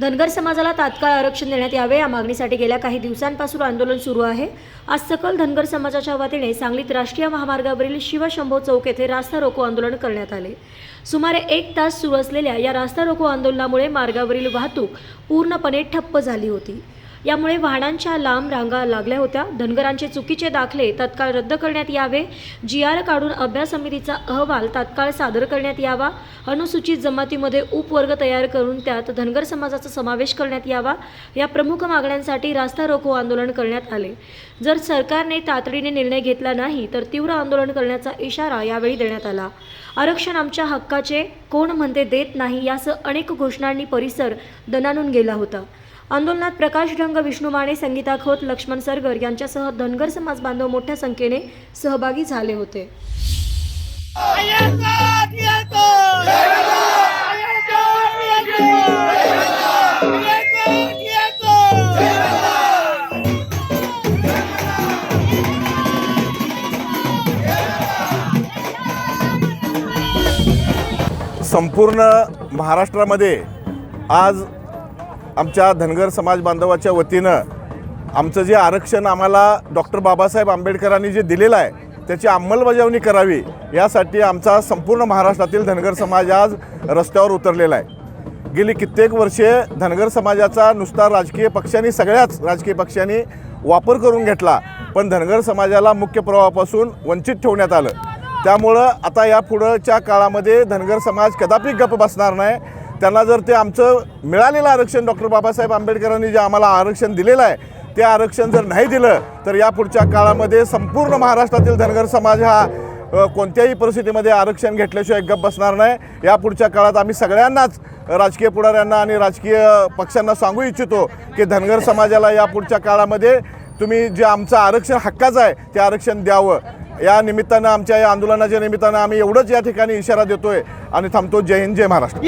धनगर समाजाला तात्काळ आरक्षण देण्यात यावे या मागणीसाठी गेल्या काही दिवसांपासून आंदोलन सुरू आहे. आज सकल धनगर समाजाच्या वतीने सांगलीत राष्ट्रीय महामार्गावरील शिवशंभो चौक येथे रास्ता रोको आंदोलन करण्यात आले. सुमारे एक तास सुरू असलेल्या या रास्ता रोको आंदोलनामुळे मार्गावरील वाहतूक पूर्णपणे ठप्प झाली होती. यामुळे वाहनांच्या लांब रांगा लागल्या होत्या. धनगरांचे चुकीचे दाखले तत्काळ रद्द करण्यात यावे. जी आर काढून अभ्यास समितीचा अहवाल तात्काळ सादर करण्यात यावा. अनुसूचित जमातीमध्ये उपवर्ग तयार करून त्यात धनगर समाजाचा समावेश करण्यात यावा. या प्रमुख मागण्यांसाठी रास्ता रोको आंदोलन करण्यात आले. जर सरकारने तातडीने निर्णय घेतला नाही तर तीव्र आंदोलन करण्याचा इशारा यावेळी देण्यात आला. आरक्षण आमच्या हक्काचे कोण म्हणते देत नाही यासह अनेक घोषणांनी परिसर दणानून गेला होता. आंदोलनात प्रकाश ढंग विष्णू माने संगीता खोत लक्ष्मण सरगर यांच्यासह धनगर समाज बांधव मोठ्या संख्येने सहभागी झाले होते. संपूर्ण महाराष्ट्रामध्ये आज आमच्या धनगर समाज बांधवाच्या वतीनं आमचं जे आरक्षण आम्हाला डॉक्टर बाबासाहेब आंबेडकरांनी जे दिलेलं आहे त्याची अंमलबजावणी करावी यासाठी आमचा संपूर्ण महाराष्ट्रातील धनगर समाज आज रस्त्यावर उतरलेला आहे. गेली कित्येक वर्षे धनगर समाजाचा नुसता राजकीय पक्षांनी सगळ्याच राजकीय पक्षांनी वापर करून घेतला पण धनगर समाजाला मुख्य प्रवाहापासून वंचित ठेवण्यात आलं. त्यामुळं आता या पुढच्या काळामध्ये धनगर समाज कदापि गप्प बसणार नाही. त्यांना जर ते आमचं मिळालेलं आरक्षण डॉक्टर बाबासाहेब आंबेडकरांनी जे आम्हाला आरक्षण दिलेलं आहे ते आरक्षण जर नाही दिलं तर या पुढच्या काळामध्ये संपूर्ण महाराष्ट्रातील धनगर समाज हा कोणत्याही परिस्थितीमध्ये आरक्षण घेतल्याशिवाय गप्प बसणार नाही. या पुढच्या काळात आम्ही सगळ्यांनाच राजकीय पुढाऱ्यांना आणि राजकीय पक्षांना सांगू इच्छितो की धनगर समाजाला या पुढच्या काळामध्ये तुम्ही जे आमचं आरक्षण हक्काचं आहे ते आरक्षण द्यावं. या निमित्तानं आमच्या या आंदोलनाच्या निमित्तानं आम्ही एवढंच या ठिकाणी इशारा देतोय आणि थांबतो. जय हिंद जय महाराष्ट्र.